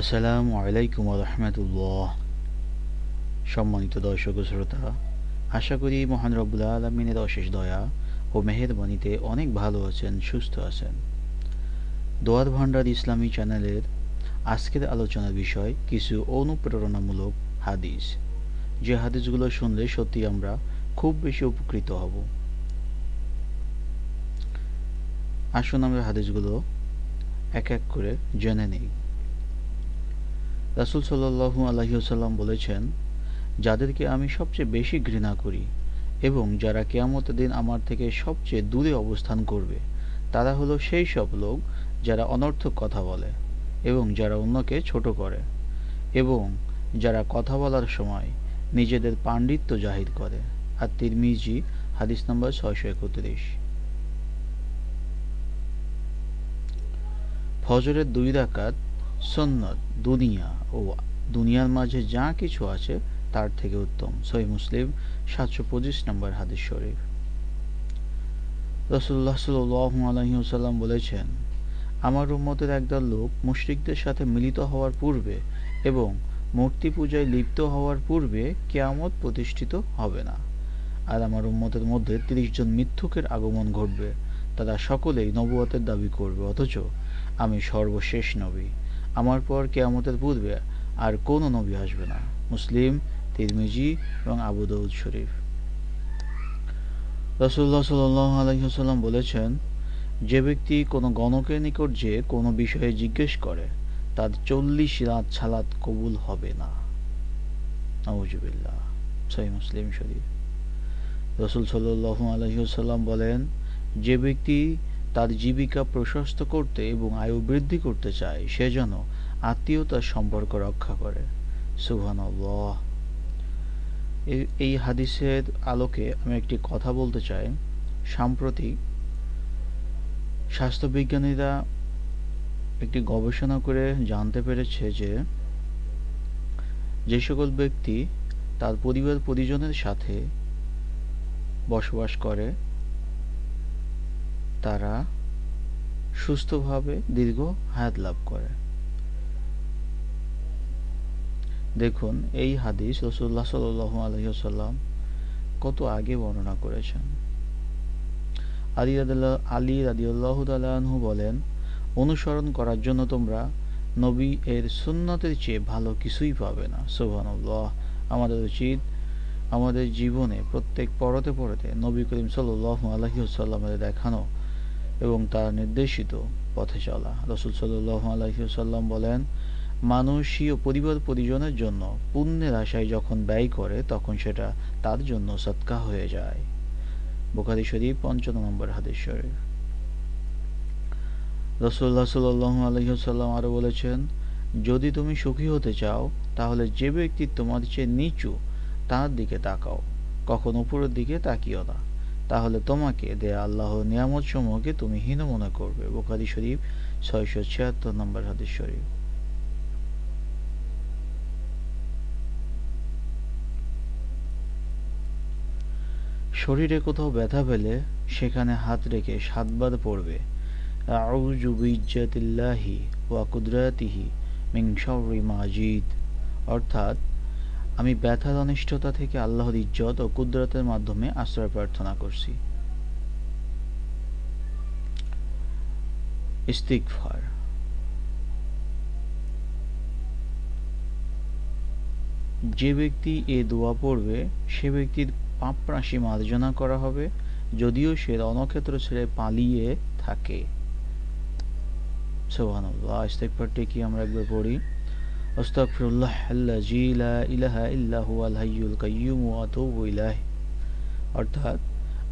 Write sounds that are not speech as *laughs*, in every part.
আসসালামু আলাইকুম রহমতুল্লাহ। সম্মানিত দর্শক শ্রোতা, আশা করি মহান রব্বুল্লা আলমিনের অশেষ দয়া ও মেহেরবানিতে অনেক ভালো আছেন, সুস্থ আছেন। দোয়ার ভান্ডার ইসলামী চ্যানেলের আজকের আলোচনার বিষয় কিছু অনুপ্রেরণামূলক হাদিস। যে হাদিসগুলো শুনলে সত্যি আমরা খুব বেশি উপকৃত হব। আসুন আমরা হাদিসগুলো এক এক করে জেনে নিই। রাসুল সাল্লাহু আলহিউসাল্লাম বলেছেন, যাদেরকে আমি সবচেয়ে বেশি ঘৃণা করি এবং যারা কেয়ামতের দিন আমার থেকে সবচেয়ে দূরে অবস্থান করবে, তারা হলো সেই সব লোক যারা অনর্থক কথা বলে এবং যারা অন্যকে ছোট করে এবং যারা কথা বলার সময় নিজেদের পাণ্ডিত্য জাহির করে। আর তিরমিজি, হাদিস নম্বর ছয়শো একত্রিশ। ফজরের দুই রাকাত সন্ন্যত দুনিয়া ও দুনিয়ার মাঝে যা কিছু আছে তার থেকে উত্তম। সহি মুসলিম, সাতশো পঁচিশ নম্বর হাদিস শরীফ। রসুল্লাহ সাল্লাম বলেছেন, আমার উম্মতের একদল লোক মুশরিকদের সাথে মিলিত হওয়ার পূর্বে এবং মূর্তি পূজায় লিপ্ত হওয়ার পূর্বে কেয়ামত প্রতিষ্ঠিত হবে না। আর আমার উম্মতের মধ্যে তিরিশ জন মিথ্যুকের আগমন ঘটবে। তারা সকলেই নবুয়তের দাবি করবে, অথচ আমি সর্বশেষ নবী। আমার পর কেয়ামতের পূর্বে আর কোনো নবী আসবে না, মুসলিম, তিরমিজি এবং আবু দৌদ শরীফ। রসুল্লাহ সাল্লাম বলেছেন, যে ব্যক্তি কোনো গণকের নিকট যে কোনো বিষয়ে জিজ্ঞেস করে, তার চল্লিশ রাত ছালাত কবুল হবে না। মুসলিম শরীফ। রসুল সাল্লাহ আলহিউসাল্লাম বলেন, যে ব্যক্তি তার জীবিকা প্রশস্ত করতে এবং আয়ু বৃদ্ধি করতে চায়, সে যেন আত্মীয়তার সম্পর্ক রক্ষা করে। সুহান এই হাদিসের আলোকে আমি একটি কথা বলতে চাই। সাম্প্রতিক স্বাস্থ্যবিজ্ঞানীরা একটি গবেষণা করে জানতে পেরেছে যে যে সকল ব্যক্তি তার পরিবার পরিজনের সাথে বসবাস করে তারা সুস্থভাবে দীর্ঘ হায়াত লাভ করে। দেখুন, এই হাদিস রসুল্লাহ সাল আলহিসাল্লাম কত আগে বর্ণনা করেছেন। আলী আলী রাদিউল্লাহ তালহু বলেন, অনুসরণ করার জন্য তোমরা নবী এর সুন্নতের চেয়ে ভালো কিছুই পাবে না। সোহানুল্লাহ আমাদের উচিত আমাদের জীবনে প্রত্যেক পরতে পরতে নবী করিম সাল্লাহ আলহিউসাল্লামের দেখানো এবং তার নির্দেশিত পথে চলা। রসুল সাল্লাহ আলহিউসাল্লাম বলেন মানুষই ও পরিবার পরিজনের জন্য পুণ্যের আশায় যখন ব্যয় করে, তখন সেটা তার জন্য সৎকা হয়ে যায়। বুখারি শরীফ পঞ্চম নম্বর হাদিস শরীফ। রসুল্লাহ সাল্লাহ আলহিহাল্লাম আরও বলেছেন, যদি তুমি সুখী হতে চাও, তাহলে যে ব্যক্তি তোমার চেয়ে নিচু, তার দিকে তাকাও। কখন উপরের দিকে তাকিও না। তাহলে তোমাকে দেয়া আল্লাহ নিয়ামত সমূহকে তুমি হীন মনে করবে। বোখারি শরীফ ছয়শো ছিয়াত্তর নম্বর হাদিস শরীফ। শরীরে কোথাও ব্যথা পেলে সেখানে হাত রেখে সাতবার পড়বে। আউযু বিজ্জাতিল্লাহি ওয়া কুদরাতিহি মিন মাজিদ। অর্থাৎ আমি ব্যথার অনিষ্টতা থেকে আল্লাহর ইজ্জত ও কুদরতের মাধ্যমে আশ্রয় প্রার্থনা করছি। যে ব্যক্তি এ দোয়া পড়বে, সে ব্যক্তির পাপ রাশি মার্জনা করা হবে, যদিও সে রণক্ষেত্র ছেড়ে পালিয়ে থাকে। সোহানুল্লাহ ইস্তেকবারটি কি আমরা একবার পড়ি? আস্তাগফিরুল্লাহ আল্লাযী লা ইলাহা ইল্লা হুয়াল হাইয়ুল কাইয়্যুম ওয়া আতুবু ইলাইহি। অর্থাৎ,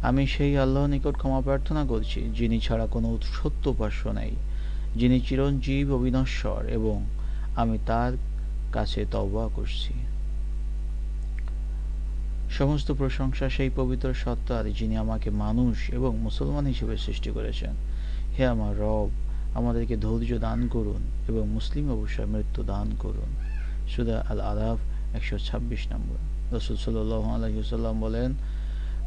আমি সেই আল্লাহর নিকট ক্ষমা প্রার্থনা করছি, যিনি ছাড়া কোনো সত্য উপাস্য নেই, যিনি চিরঞ্জীব অবিনশ্বর এবং আমি তার কাছে তওবা করছি। সমস্ত প্রশংসা সেই পবিত্র সত্তার যিনি আমাকে মানুষ এবং মুসলমান হিসেবে সৃষ্টি করেছেন। হে আমার রব আমাদেরকে ধৈর্য দান করুন এবং মুসলিম অবশ্যই মৃত্যু দান করুন। সুদা আল আলাফ একশো ছাব্বিশ নম্বর। রসুল সাল্লাহ বলেন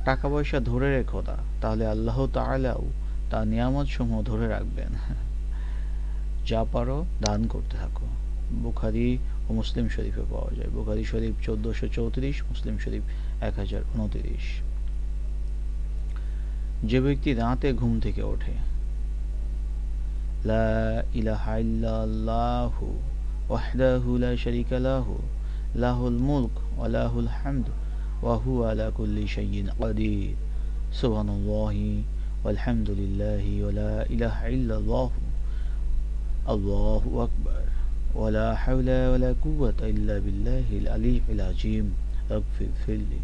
টাকা পয়সা ধরে রেখো না, তাহলে আল্লাহ তালাও নিয়ামত সমূহ ধরে রাখবেন। *laughs* যা পারো দান করতে থাকো। বুখারি ও মুসলিম শরীফে পাওয়া যায়। বুখারি শরীফ চোদ্দোশো চৌত্রিশ, মুসলিম শরীফ এক হাজার উনত্রিশ। যে ব্যক্তি রাতে ঘুম থেকে ওঠে লা ইলাহা ইল্লাল্লাহু ওয়াহদাহু লা শারীকা লাহু লাহুল মুলক ওয়া লাহুল হামদ ওয়া হুয়া আলা কুল্লি শাইইন কাদির সুবহানাল্লাহি والحمد لله ولا إله إلا الله الله أكبر ولا حول ولا قوة إلا بالله العلي العظيم اغفر لي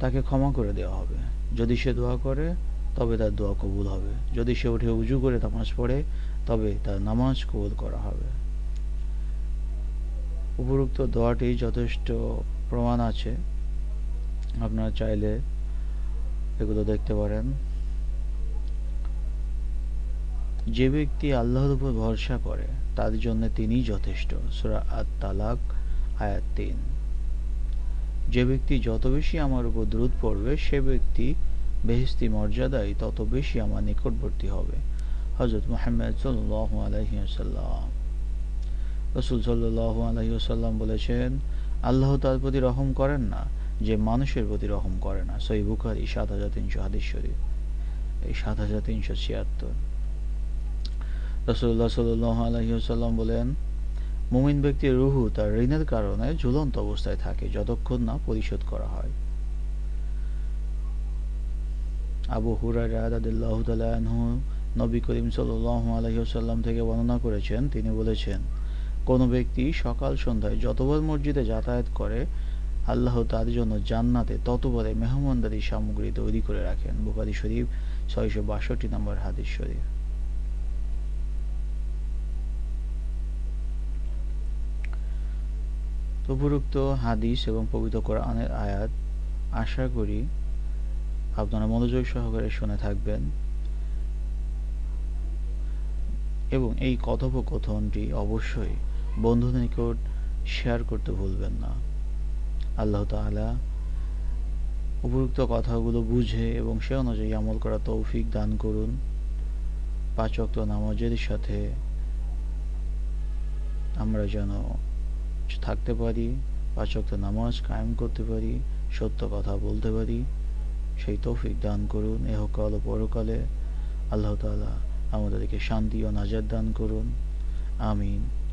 তাকে ক্ষমা করে দেওয়া হবে যদি সে দোয়া করে তবে তার দোয়া কবুল হবে। যদি সে উঠে উজু করে নামাজ পড়ে, তবে তার নামাজ কবুল করা হবে। উপরোক্ত দোয়াটি যথেষ্ট প্রমাণ আছে। আপনারা চাইলে এগুলো দেখতে পারেন। যে ব্যক্তি আল্লাহর উপর ভরসা করে, তার জন্য তিনিই যথেষ্ট। সুরা আত তালাক আয়াত তিন। যে ব্যক্তি যত বেশি আমার উপর দ্রুত পড়বে, সে ব্যক্তি বেহেস্তি মর্যাদায় তত বেশি আমার নিকটবর্তী হবে। হজরত মোহাম্মদ সাল্লাহ আলহিসাল্লাম রসুল সাল্লাহ আলহিসাল্লাম বলেছেন, আল্লাহ তার প্রতি রহম করেন না, যে মানুষের প্রতি রহম করে না। সই বুখারি, সাত হাজার তিনশো হাদিস এই সাত হাজার তিনশো ছিয়াত্তর। রসুল্লাহ সাল্লাহ আলহিহাল্লাম বলেন, মুমিন ব্যক্তির রুহু তার ঋণের কারণে ঝুলন্ত অবস্থায় থাকে, যতক্ষণ না পরিশোধ করা হয়। আবু হুরাইরাহ নবী করিম সাল্লাহ আলহিহাল্লাম থেকে বর্ণনা করেছেন, তিনি বলেছেন, কোনো ব্যক্তি সকাল সন্ধ্যায় যতবার মসজিদে যাতায়াত করে, আল্লাহ তার জন্য জান্নাতে ততবারে মেহমানদারি সামগ্রী তৈরি করে রাখেন। বুখারি শরীফ ছয়শো বাষট্টি নম্বর হাদিস শরীফ। উপরোক্ত হাদিস এবং পবিত্র কোরআনের আয়াত, আশা করি আপনারা মনোযোগ সহকারে শুনে থাকবেন। এবং এই কথোপকথনটি অবশ্যই বন্ধুদের নিকট শেয়ার করতে ভুলবেন না। আল্লাহ তাআলা উপযুক্ত কথাগুলো বুঝে এবং সে অনুযায়ী আমল করা তৌফিক দান করুন। পাঁচ ওয়াক্ত নামাজের সাথে আমরা যেন থাকতে পারি, পাঁচ ওয়াক্ত নামাজ কায়েম করতে পারি, সত্য কথা বলতে পারি। সেই তৌফিক দান করুন, এহকাল ও পরকালে। আল্লাহ তালা আমাদেরকে শান্তি ও নাজার দান করুন। আমিন।